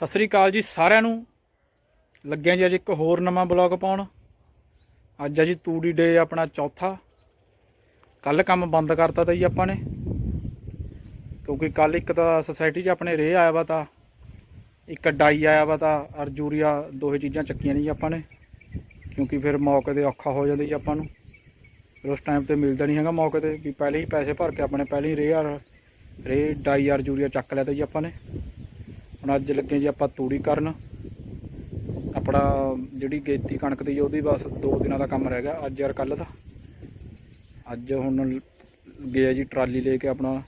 ਸਤਿ ਸ੍ਰੀ ਅਕਾਲ ਜੀ ਸਾਰਿਆਂ ਨੂੰ। ਲੱਗਿਆ ਜੀ ਅੱਜ ਇੱਕ ਹੋਰ ਨਵਾਂ ਬਲੌਗ ਪਾਉਣ। ਅੱਜ ਆ ਜੀ ਤੂੜੀ ਡੇ ਆਪਣਾ ਚੌਥਾ। ਕੱਲ ਕੰਮ ਬੰਦ ਕਰਤਾ ਤਾ ਜੀ ਆਪਾਂ ਨੇ। ਕਿਉਂਕਿ ਕੱਲ ਇੱਕ ਤਾਂ ਸੋਸਾਇਟੀ 'ਚ ਆਪਣੇ ਰੇ ਆਇਆ ਵਾ ਤਾਂ, ਇੱਕ ਡਾਈ ਆਇਆ ਵਾ ਤਾਂ ਔਰ ਯੂਰੀਆ ਦੋਹੇ ਚੀਜ਼ਾਂ ਚੱਕੀਆਂ ਨਹੀਂ ਜੀ ਆਪਾਂ ਨੇ। ਕਿਉਂਕਿ ਫਿਰ ਮੌਕੇ ਤੇ ਔਖਾ ਹੋ ਜਾਂਦਾ ਜੀ ਆਪਾਂ ਨੂੰ। ਫਿਰ ਉਸ ਟਾਈਮ ਤੇ ਮਿਲਦਾ ਨਹੀਂ ਹੈਗਾ ਮੌਕੇ ਤੇ ਵੀ ਪਹਿਲੇ ਹੀ ਪੈਸੇ ਭਰ ਕੇ ਆਪਣੇ ਪਹਿਲੇ ਹੀ ਰੇ ਔਰ ਰੇ ਡਾਈ ਆਰ ਯੂਰੀਆ ਚੱਕ ਲਿਆ ਤਾ ਜੀ ਆਪਾਂ ਨੇ। ਹੁਣ ਅੱਜ ਲੱਗੇ ਜੀ ਆਪਾਂ ਤੂੜੀ ਕਰਨ। ਆਪਣਾ ਜਿਹੜੀ ਗੇਤੀ ਕਣਕ ਦੀ ਉਹਦੀ ਬਸ 2 ਦਿਨਾਂ ਦਾ ਕੰਮ ਰਹਿ ਗਿਆ, ਅੱਜ ਯਾਰ ਕੱਲ ਦਾ। ਅੱਜ ਹੁਣ ਗਿਆ ਜੀ ਟਰਾਲੀ ਲੈ ਕੇ ਆਪਣਾ।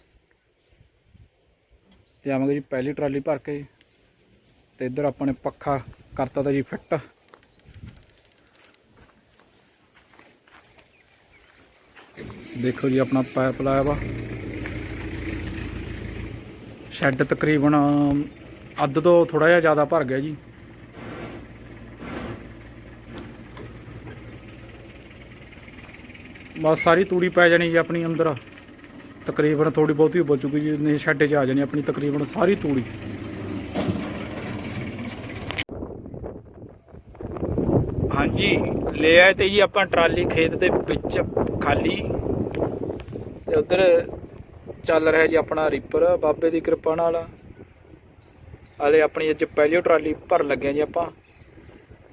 ਤੇ ਆਵਾਂਗੇ ਜੀ ਪਹਿਲੀ ਟਰਾਲੀ ਭਰ ਕੇ। ਤੇ ਇੱਧਰ ਆਪਾਂ ਨੇ ਪੱਖਾ ਕਰਤਾ ਤਾ ਜੀ ਫਿੱਟ। ਦੇਖੋ ਜੀ ਆਪਣਾ ਪਾਈਪ ਲਾਇਆ ਵਾ। ਸ਼ੈੱਡ ਤਕਰੀਬਨ ਅੱਧ ਤੋਂ ਥੋੜਾ ਜਿਹਾ ਜ਼ਿਆਦਾ ਭਰ ਗਿਆ ਜੀ। ਬਸ ਸਾਰੀ ਤੂੜੀ ਪੈ ਜਾਣੀ ਜੀ ਆਪਣੀ ਅੰਦਰ। ਤਕਰੀਬਨ ਥੋੜੀ ਬਹੁਤੀ ਬਚੂਗੀ ਜੀ, ਨਹੀਂ ਸ਼ੈੱਡ 'ਚ ਆ ਜਾਣੀ ਆਪਣੀ ਤਕਰੀਬਨ ਸਾਰੀ ਤੂੜੀ। ਹਾਂਜੀ, ਲੈ ਆਏ ਤੇ ਜੀ ਆਪਾਂ ਟਰਾਲੀ ਖੇਤ ਦੇ ਵਿੱਚ ਖਾਲੀ। ਤੇ ਉਧਰ ਚੱਲ ਰਿਹਾ ਜੀ ਆਪਣਾ ਰੀਪਰ ਬਾਬੇ ਦੀ ਕਿਰਪਾ ਨਾਲ। ਹਲੇ ਆਪਣੀ ਅੱਜ ਪਹਿਲੀ ਟਰਾਲੀ ਭਰ ਲੱਗਿਆ ਜੀ ਆਪਾਂ।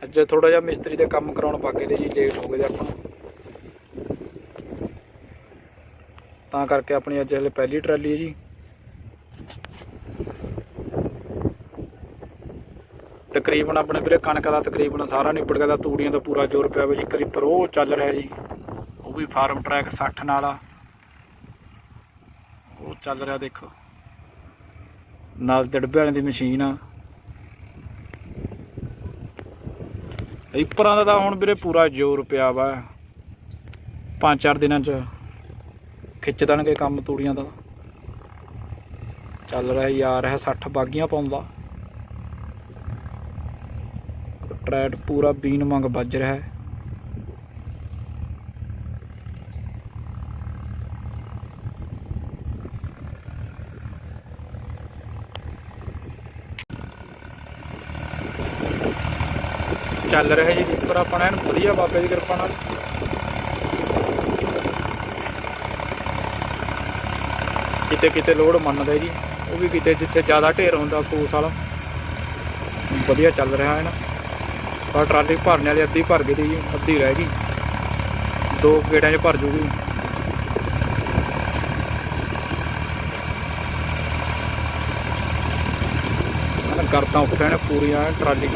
ਅੱਜ ਥੋੜਾ ਜਿਹਾ ਮਿਸਤਰੀ ਦੇ ਕੰਮ ਕਰਾਉਣ ਬਾਗੇ ਦੇ ਜੀ ਲੇਟ ਹੋ ਗਏ ਜੀ ਆਪਾਂ ਤਾਂ ਕਰਕੇ ਆਪਣੀ ਅੱਜ ਹਲੇ ਪਹਿਲੀ ਟਰਾਲੀ ਹੈ ਜੀ। ਤਕਰੀਬਨ ਆਪਣੇ ਵੀਰੇ ਕਣਕ ਦਾ ਤਕਰੀਬਨ ਸਾਰਾ ਨਿਬੜ ਗਿਆ ਦਾ ਤੂੜੀਆਂ ਦਾ ਪੂਰਾ ਜ਼ੋਰ ਪਿਆ ਵਾ ਜੀ ਕਰੀਪਰ ਉਹ ਚੱਲ ਰਿਹਾ ਜੀ। ਉਹ ਵੀ ਫਾਰਮ ਟਰੈਕ 60 ਨਾਲ ਆ। ਉਹ ਚੱਲ ਰਿਹਾ ਦੇਖੋ। ਨਾਲ ਦੜਬੇ ਵਾਲਿਆਂ ਦੀ ਮਸ਼ੀਨ ਆ। ਰੀਪਰਾਂ ਦਾ ਤਾਂ ਹੁਣ ਵੀਰੇ ਪੂਰਾ ਜ਼ੋਰ ਪਿਆ ਵਾ। ਪੰਜ ਚਾਰ ਦਿਨਾਂ ਚ ਖਿੱਚ ਦੇਣਗੇ ਕੰਮ ਤੂੜੀਆਂ ਦਾ। ਚੱਲ ਰਿਹਾ ਯਾਰ ਹੈ 60 ਬਾਗੀਆਂ ਪਾਉਂਦਾ। ਟਰੈਟ ਪੂਰਾ ਬੀਨ ਮੰਗ ਵੱਜ ਰਿਹਾ। ਹੈ ਚੱਲ ਰਿਹਾ ਜੀ ਰੀਪਰ ਆਪਣਾ ਐਨ ਵਧੀਆ ਬਾਬੇ ਦੀ ਕਿਰਪਾ ਨਾਲ। ਕਿਤੇ ਕਿਤੇ ਲੋਡ ਮੰਨਦਾ ਜੀ, ਉਹ ਵੀ ਕਿਤੇ ਜਿੱਥੇ ਜ਼ਿਆਦਾ ਢੇਰ ਹੁੰਦਾ ਫੂਸ ਵਾਲਾ। ਵਧੀਆ ਚੱਲ ਰਿਹਾ ਹੈ ਨਾ ਪਰ ਟਰਾਲੀ ਭਰਨੇ ਵਾਲੀ ਅੱਧੀ ਭਰ ਗਈ ਜੀ, ਅੱਧੀ ਰਹਿ ਗਈ। ਦੋ ਗੇੜਾਂ 'ਚ ਭਰ ਜੂਗੀ। ਮੈਂ ਕਰਤਾ ਉੱਠਿਆ ਨੇ ਪੂਰੀਆਂ ਟਰਾਲੀ।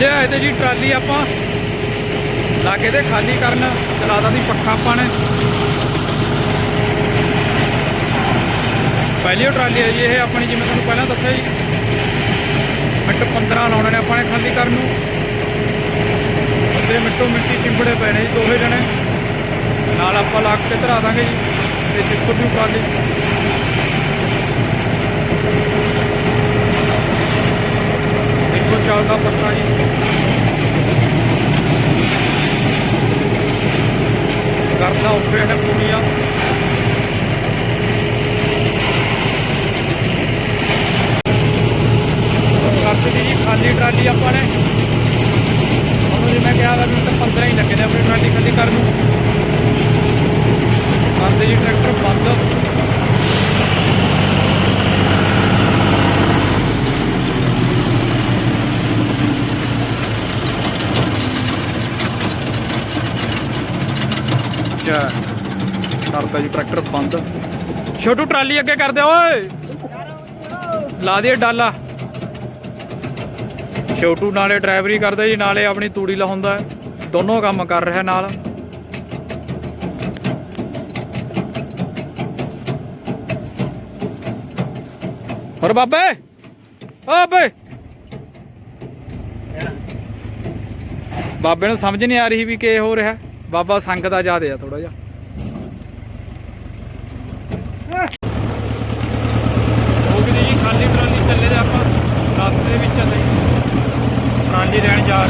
ਲਿਆਏ ਤੇ ਜੀ ਟਰਾਲੀ ਆਪਾਂ ਲਾਗੇ ਤੇ ਖਾਲੀ ਕਰਨ ਚਲਾਦਾ ਦੀ ਪੱਖਾ ਆਪਾਂ ਨੇ। ਪਹਿਲੀ ਓ ਟਰਾਲੀ ਹੈ ਜੀ ਇਹ ਆਪਣੀ ਜਿਵੇਂ ਤੁਹਾਨੂੰ ਪਹਿਲਾਂ ਦੱਸਿਆ ਜੀ। ਮਿੰਟ 15 ਲਾਉਣੇ ਨੇ ਆਪਾਂ ਨੇ ਖਾਲੀ ਕਰਨ ਨੂੰ। ਅੱਧੇ ਮਿੰਟੋ ਮਿੰਟੀ ਚਿੰਬੜੇ ਪਏ ਨੇ ਜੀ ਦੋਹੇ ਜਣੇ। ਨਾਲ ਆਪਾਂ ਲਾ ਕੇ ਧਰਾ ਦਾਂਗੇ ਜੀ। ਤੇ ਦੇਖੋ ਵੀ ਟਰਾਲੀ ਦੇਖੋ ਚੱਲਦਾ ਪੱਕਾ ਜੀ ਕਰਦਾ ਉੱਪਰ ਨੇ ਪੂਰੀਆਂ ਕਰਤੀ ਜੀ ਖਾਲੀ ਆਪਾਂ ਨੇ। ਉਹਨੂੰ ਜਿਵੇਂ ਕਿਹਾ ਵਾ ਵੀ 15 ਹੀ ਲੱਗੇ ਆਪਣੀ ਟਰਾਲੀ ਖਾਲੀ ਕਰਨ ਨੂੰ। ਕਰਦੇ ਜੀ, ਟਰੈਕਟਰ ਬੰਦ। ਅੱਛਾ, ਕਰਤਾ ਜੀ ਟਰੈਕਟਰ ਬੰਦ। ਛੋਟੂ, ਟਰਾਲੀ ਅੱਗੇ ਕਰ ਦੇ ਓਏ। ਲਾ ਦੇ ਡਾਲਾ। ਛੋਟੂ ਨਾਲੇ ਡਰਾਈਵਰੀ ਕਰਦਾ ਜੀ, ਨਾਲੇ ਆਪਣੀ ਤੂੜੀ ਲਾਉਂਦਾ। ਦੋਨੋਂ ਕੰਮ ਕਰ ਰਿਹਾ ਨਾਲ। ਹੋਰ ਬਾਬੇ? ਓ ਬਾਬੇ! ਬਾਬੇ ਨੂੰ ਸਮਝ ਨਹੀਂ ਆ ਰਹੀ ਵੀ ਕੀ ਹੋ ਰਿਹਾ। ਬਾਬਾ ਸੰਗ ਦਾ ਜ਼ਿਆਦੇ ਆ ਥੋੜਾ ਜਿਹਾ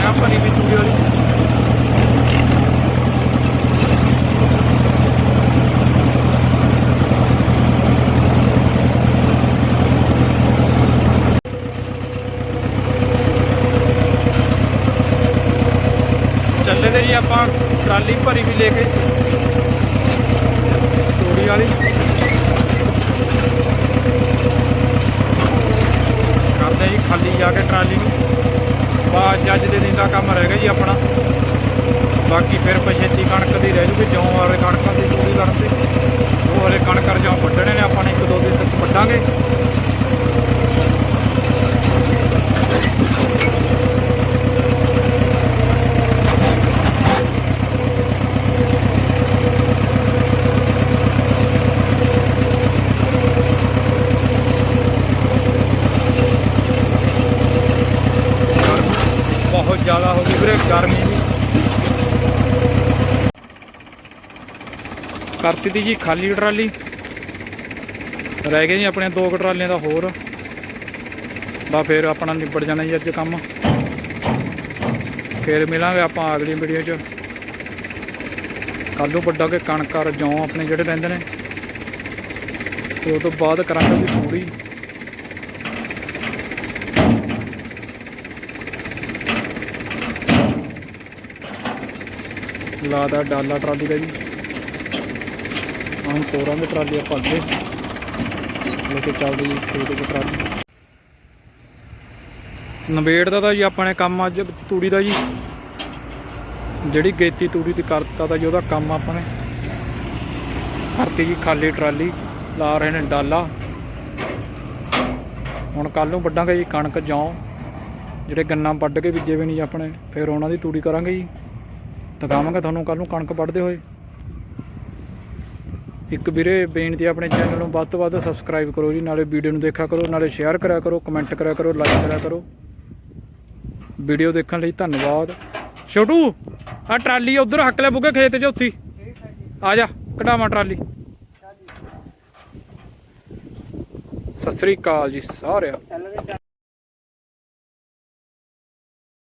ਆ ਭਰੀ ਵੀ ਤੂੜੀ ਵਾਲੀ ਚੱਲੇ ਤੇ ਜੀ ਆਪਾਂ ਟਰਾਲੀ ਭਰੀ ਵੀ ਲੈ ਕੇ ਚੋਰੀ ਵਾਲੀ ਕਰਦੇ ਜੀ ਖਾਲੀ ਜਾ ਕੇ ਟਰਾਲੀ ਨੂੰ ਬਾ ਅੱਜ ਦੇ ਦਿਨ ਦਾ ਕੰਮ ਰਹਿ ਗਿਆ ਜੀ ਆਪਣਾ ਬਾਕੀ ਫਿਰ ਪਛੇਤੀ ਕਣਕ ਦੀ ਰਹਿ ਜੂਗੀ ਜੌਂ ਵਾਲੇ ਕਣਕਾਂ ਦੀ ਤੂੜੀ ਕਰਨ ਤੇ ਉਹ ਹਲੇ ਕਣਕ ਰਜਾਂ ਵੱਢਣੇ ਨੇ ਆਪਾਂ ਨੇ ਇੱਕ ਦੋ ਦਿਨ ਤੱਕ ਵੱਢਾਂਗੇ ਬਹੁਤ ਜ਼ਿਆਦਾ ਹੋ ਗਈ ਵੀਰੇ ਗਰਮੀ ਵੀ। ਕਰਤੀ ਤੀ ਜੀ ਖਾਲੀ ਟਰਾਲੀ। ਰਹਿ ਗਏ ਜੀ ਆਪਣੇ ਦੋ ਕੁ ਟਰਾਲੀਆਂ ਦਾ ਹੋਰ। ਬਾ ਫਿਰ ਆਪਣਾ ਨਿਬੜ ਜਾਣਾ ਜੀ ਅੱਜ ਕੰਮ। ਫਿਰ ਮਿਲਾਂਗੇ ਆਪਾਂ ਅਗਲੀ ਵੀਡੀਓ 'ਚ। ਕੱਲ੍ਹ ਨੂੰ ਵੱਡਾ ਕੇ ਕਣਕ ਰਜੌਂ ਆਪਣੇ ਜਿਹੜੇ ਰਹਿੰਦੇ ਨੇ। ਤੇ ਉਹ ਤੋਂ ਬਾਅਦ ਕਰਾਂਗੇ ਵੀ ਥੋੜੀ ਲਾਦਾ ਡਾਲਾ ਟਰਾਲੀ ਦਾ ਜੀ। ਹੁਣ ਤੋਰਾਂਗੇ ਟਰਾਲੀ ਆਪਾਂ ਅੱਗੇ। ਲੈ ਕੇ ਚੱਲਦੇ ਜੀ ਖੇਤ ਦੀ ਟਰਾਲੀ। ਨਵੇੜ ਦਾ ਤਾਂ ਜੀ ਆਪਾਂ ਨੇ ਕੰਮ ਅੱਜ ਤੂੜੀ ਦਾ ਜੀ। ਜਿਹੜੀ ਗੇਤੀ ਤੂੜੀ ਤੇ ਕਰਤਾ ਤਾਂ ਜੀ ਉਹਦਾ ਕੰਮ ਆਪਾਂ ਨੇ। ਕਰਤੀ ਜੀ ਖਾਲੀ ਟਰਾਲੀ, ਲਾ ਰਹੇ ਨੇ ਡਾਲਾ। ਹੁਣ ਕੱਲ ਨੂੰ ਵੱਢਾਂਗੇ ਜੀ ਕਣਕ ਜੌਂ। ਜਿਹੜੇ ਗੰਨਾ ਵੱਢ ਕੇ ਬੀਜੇ ਵੀ ਨਹੀਂ ਜੀ ਆਪਣੇ, ਫਿਰ ਉਹਨਾਂ ਦੀ ਤੂੜੀ ਕਰਾਂਗੇ ਜੀ। ਦਿਖਾਵਾਂਗੇ ਤੁਹਾਨੂੰ ਕੱਲ ਨੂੰ ਕਣਕ ਵੱਢਦੇ ਹੋਏ। ਇੱਕ ਵੀਰੇ, ਬੇਨਤੀ ਆਪਣੇ ਚੈਨਲ ਨੂੰ ਵੱਧ ਤੋਂ ਵੱਧ ਸਬਸਕ੍ਰਾਈਬ ਕਰੋ ਜੀ, ਨਾਲੇ ਵੀਡੀਓ ਨੂੰ ਦੇਖਿਆ ਕਰੋ, ਨਾਲੇ ਸ਼ੇਅਰ ਕਰਿਆ ਕਰੋ ਕਮੈਂਟ ਕਰਿਆ ਕਰੋ ਲਾਈਕ ਕਰਿਆ ਕਰੋ। ਵੀਡੀਓ ਦੇਖਣ ਲਈ ਧੰਨਵਾਦ। ਛੋਟੂ ਆ ਟਰਾਲੀ ਉਧਰ ਹੱਕ ਲੈ ਬੁੱਗੇ ਖੇਤ 'ਚ ਉੱਥੀ। ਆ ਜਾ, ਕਢਾਵਾਂ ਟਰਾਲੀ। ਸਤਿ ਸ੍ਰੀ ਅਕਾਲ ਜੀ ਸਾਰਿਆਂ